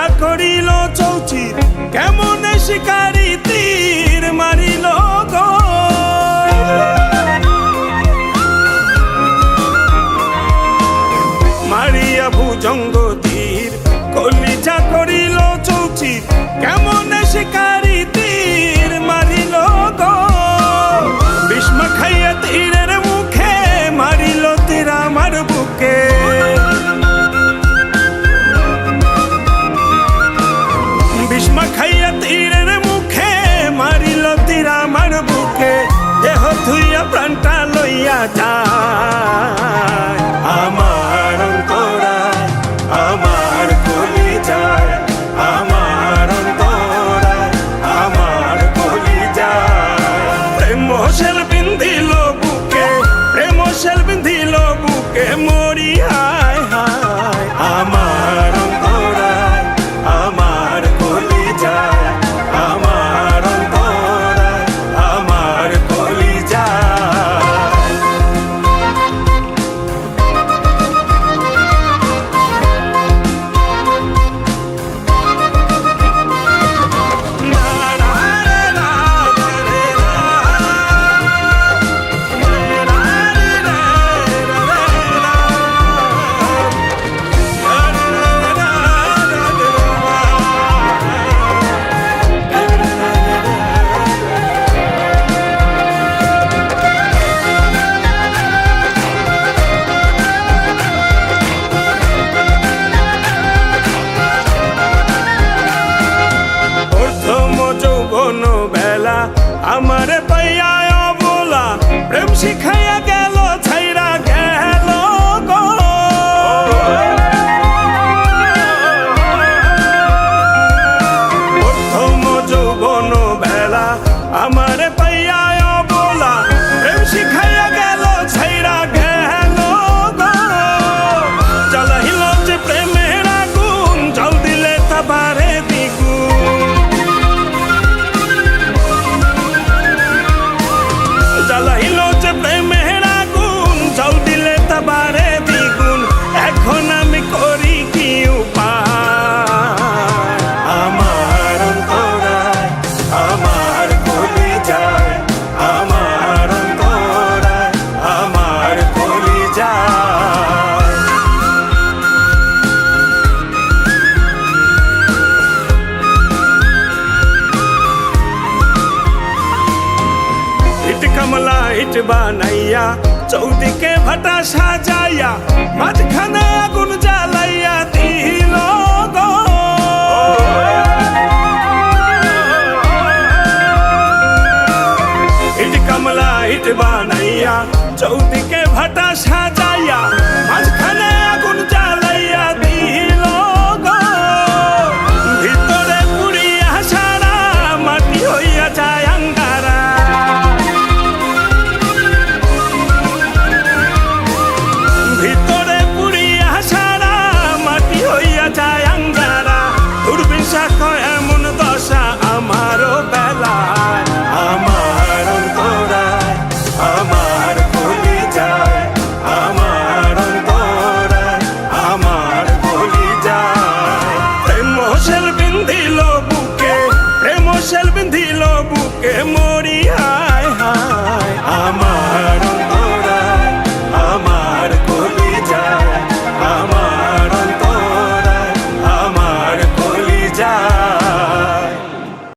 ইচ্ছা করিল চৌচির, কেমন শিকারি তীর মারিল গো। মারিয়া ভুজঙ্গ তীর, কলিজা করিল চৌচির, কেমন প্রাণটা লইয়া যা। শিখাইয়া গেট বানাইয়া, চৌদিকে ভাটা সাজাইয়া, মাঝখানে আগুন জ্বালাইয়া দিল ইট কামলা ইট বানাইয়া, চৌদিকে ভাটা সাজাইয়া